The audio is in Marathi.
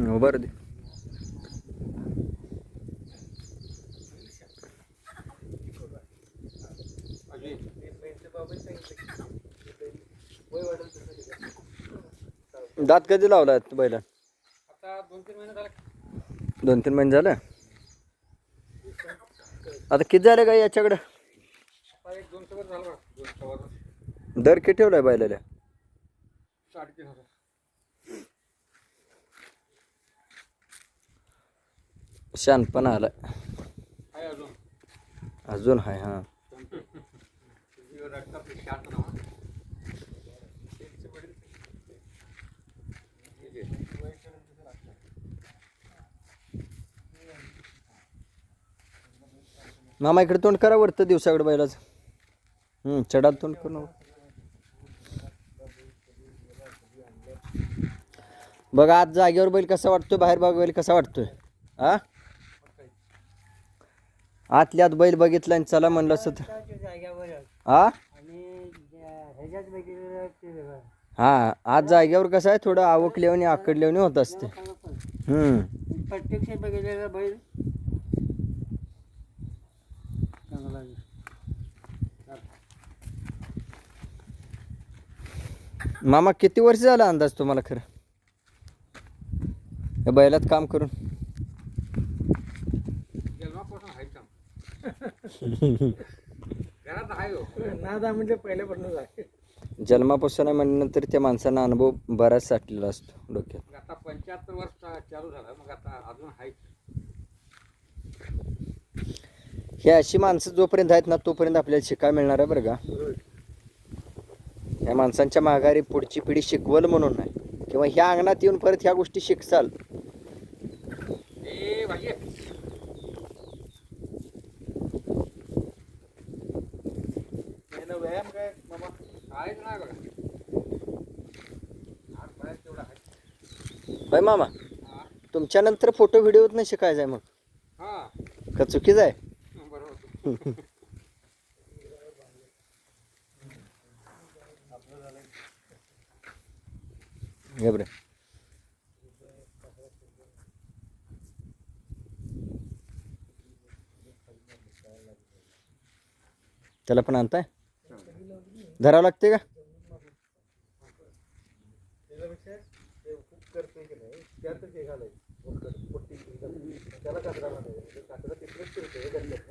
हो, उभार दे. दात कधी लावला बैला दोन तीन महिने झाले? झालं आता किती झाले का याच्याकडे? झालं दर किती ठेवलाय बैलाला साडेतीन हजार शानपणा आलाय आहे अजून अजून हाय हा तुझीवर रक्त आपली शांत त्यांचे वडील ठीक आहे. मामा इकडे तोंड करा वरतं दिवसाकडे बैलाच. हम्म चढाल तोंड करून बघा आज जागेवर बैल कसा वाटतोय बाहेर बघ बैल कसा वाटतोय? हा? आतल्या आत बैल बघितला आणि चला म्हणलं असं हा हा आज जागेवर कसं आहे थोडं आवकल्यावणी आकडल्यावणी होत असते. हम्म. प्रत्यक्ष बैल मामा किती वर्ष झाला अंदाज तुम्हाला खरं? या बैलात काम करून. घरात आहे हो नादा म्हणजे पहिल्यापासूनच आहे. जन्मापासून आहे म्हणल्यानंतर त्या माणसांना अनुभव बराच साठलेला असतो डोक्यात. मग आता पंच्याहत्तर वर्ष चालू झालं मग आता अजून आहे हे अशी माणसं जोपर्यंत आहेत ना तोपर्यंत आपल्याला शिकायला मिळणार आहे बरं का. या माणसांच्या माघारी पुढची पिढी शिकवल म्हणून नाही. किंवा ह्या अंगणात येऊन परत ह्या गोष्टी शिकसाल. ए व्यायाम काय मामा। आहेच नाही बघा हात पायात तेवढा आहे होय मामा हा। तुमच्यानंतर फोटो व्हिडिओत नाही शिकायचं आहे मग? हा। का चुकीचं आहे बरोबर बरं. त्याला पण आणताय? धरावं लागते का? त्याच्यापेक्षा